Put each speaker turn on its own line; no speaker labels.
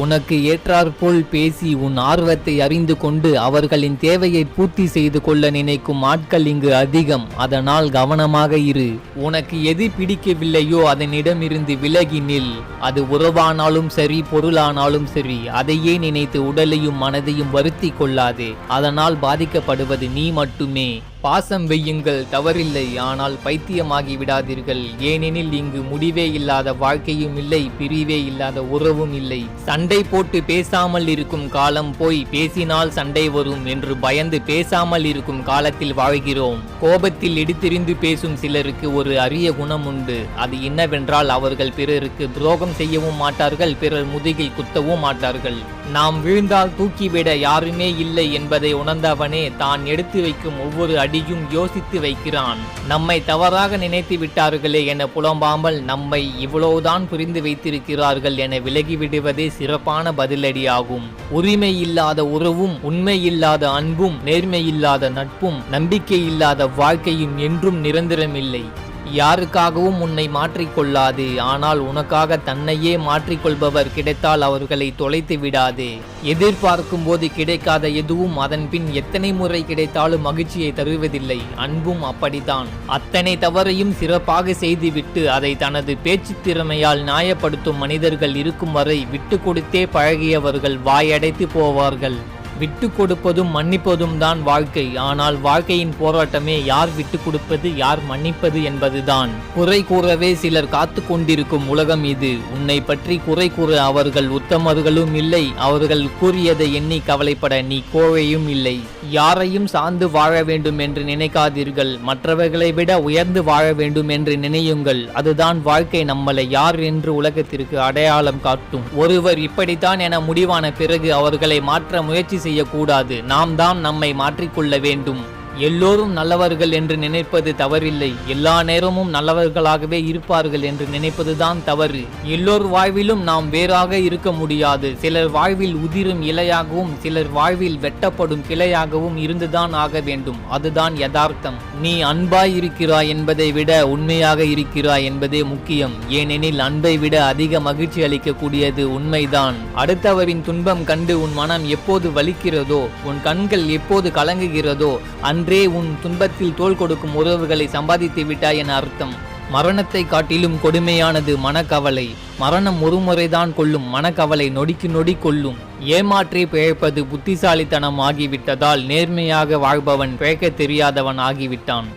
உனக்கு ஏற்றாற்போல் பேசி உன் ஆர்வத்தை அறிந்து கொண்டு அவர்களின் தேவையை பூர்த்தி செய்து கொள்ள நினைக்கும் ஆட்கள் இங்கு அதிகம். அதனால் கவனமாக இரு. உனக்கு எது பிடிக்கவில்லையோ அதனிடமிருந்து விலகி நில். அது உறவானாலும் சரி பொருளானாலும் சரி அதையே நினைத்து உடலையும் மனதையும் வருத்தி கொள்ளாதே. அதனால் பாதிக்கப்படுவது நீ மட்டுமே. பாசம் வையுங்கள் தவறில்லை ஆனால் பைத்தியமாகி விடாதீர்கள். ஏனெனில் இங்கு முடிவே இல்லாத வாழ்க்கையும் இல்லை பிரிவே இல்லாத உறவும் இல்லை. சண்டை போட்டு பேசாமல் இருக்கும் காலம் போய் பேசினால் சண்டை வரும் என்று பயந்து பேசாமல் இருக்கும் காலத்தில் வாழ்கிறோம். கோபத்தில் இடித்தெறிந்து பேசும் சிலருக்கு ஒரு அரிய குணம் உண்டு. அது என்னவென்றால் அவர்கள் பிறருக்கு துரோகம் செய்யவும் மாட்டார்கள் பிறர் முதுகில் குத்தவும் மாட்டார்கள். நாம் விழுந்தால் தூக்கிவிட யாருமே இல்லை என்பதை உணர்ந்தவனே தான் எடுத்து வைக்கும் ஒவ்வொரு அடியும் யோசித்து வைக்கிறான். நம்மை தவறாக நினைத்து விட்டார்களே என புலம்பாமல் நம்மை இவ்வளவுதான் புரிந்து வைத்திருக்கிறார்கள் என விலகிவிடுவதே சிறப்பான பதிலடியாகும். உரிமை இல்லாத உறவும் உண்மை இல்லாத அன்பும் நேர்மை இல்லாத நட்பும் நம்பிக்கை இல்லாத வாழ்க்கையும் என்றும் நிரந்தரமில்லை. யாருக்காகவும் உன்னை மாற்றிக்கொள்ளாது. ஆனால் உனக்காக தன்னையே மாற்றிக்கொள்பவர் கிடைத்தால் அவர்களை தொலைத்து விடாது. எதிர்பார்க்கும் போது கிடைக்காத எதுவும் அதன் பின் எத்தனை முறை கிடைத்தாலும் மகிழ்ச்சியை தருவதில்லை. அன்பும் அப்படித்தான். அத்தனை தவறையும் சிறப்பாக செய்துவிட்டு அதை தனது பேச்சு திறமையால் நியாயப்படுத்தும் மனிதர்கள் இருக்கும் வரை விட்டு கொடுத்தே பழகியவர்கள் வாயடைத்து போவார்கள். விட்டு கொடுப்பதும் மன்னிப்பதும் தான் வாழ்க்கை. ஆனால் வாழ்க்கையின் போராட்டமே யார் விட்டு கொடுப்பது யார் மன்னிப்பது என்பதுதான். குறை கூறவே சிலர் காத்து கொண்டிருக்கும் உலகம் இது. உன்னை பற்றி குறை கூற அவர்கள் உத்தமர்களும் இல்லை. அவர்கள் கூறியதை எண்ணி கவலைப்பட நீ கோழையும் இல்லை. யாரையும் சார்ந்து வாழ வேண்டும் என்று நினைக்காதீர்கள். மற்றவர்களை விட உயர்ந்து வாழ வேண்டும் என்று நினையுங்கள். அதுதான் வாழ்க்கை நம்மளை யார் என்று உலகத்திற்கு அடையாளம் காட்டும். ஒருவர் இப்படித்தான் என முடிவான பிறகு அவர்களை மாற்ற முயற்சி செய்யக்கூடாது. நாம் தான் நம்மை மாற்றிக்கொள்ள வேண்டும். எல்லோரும் நல்லவர்கள் என்று நினைப்பது தவறில்லை. எல்லா நேரமும் நல்லவர்களாகவே இருப்பார்கள் என்று நினைப்பதுதான் தவறு. எல்லோர் வாழ்விலும் நாம் வேறாக இருக்க முடியாது. சிலர் வாழ்வில் உதிரும் இலையாகவும் சிலர் வாழ்வில் வெட்டப்படும் கிளையாகவும் இருந்துதான் ஆக வேண்டும். அதுதான் யதார்த்தம். நீ அன்பாய் இருக்கிறாய் என்பதை விட உண்மையாக இருக்கிறாய் என்பதே முக்கியம். ஏனெனில் அன்பை விட அதிக மகிழ்ச்சி அளிக்கக்கூடியது உண்மைதான். அடுத்தவரின் துன்பம் கண்டு உன் மனம் எப்போது வலிக்கிறதோ உன் கண்கள் எப்போது கலங்குகிறதோ ஒன்றே உன் துன்பத்தில் தோள் கொடுக்கும் உறவுகளை சம்பாதித்து விட்டாய் என அர்த்தம். மரணத்தை காட்டிலும் கொடுமையானது மனக்கவலை. மரணம் ஒருமுறைதான் கொள்ளும் மனக்கவலை நொடிக்கு நொடி கொள்ளும் ஏமாற்றி பிழைப்பது புத்திசாலித்தனம் ஆகிவிட்டதால் நேர்மையாக வாழ்பவன் பிழைக்க தெரியாதவன் ஆகிவிட்டான்.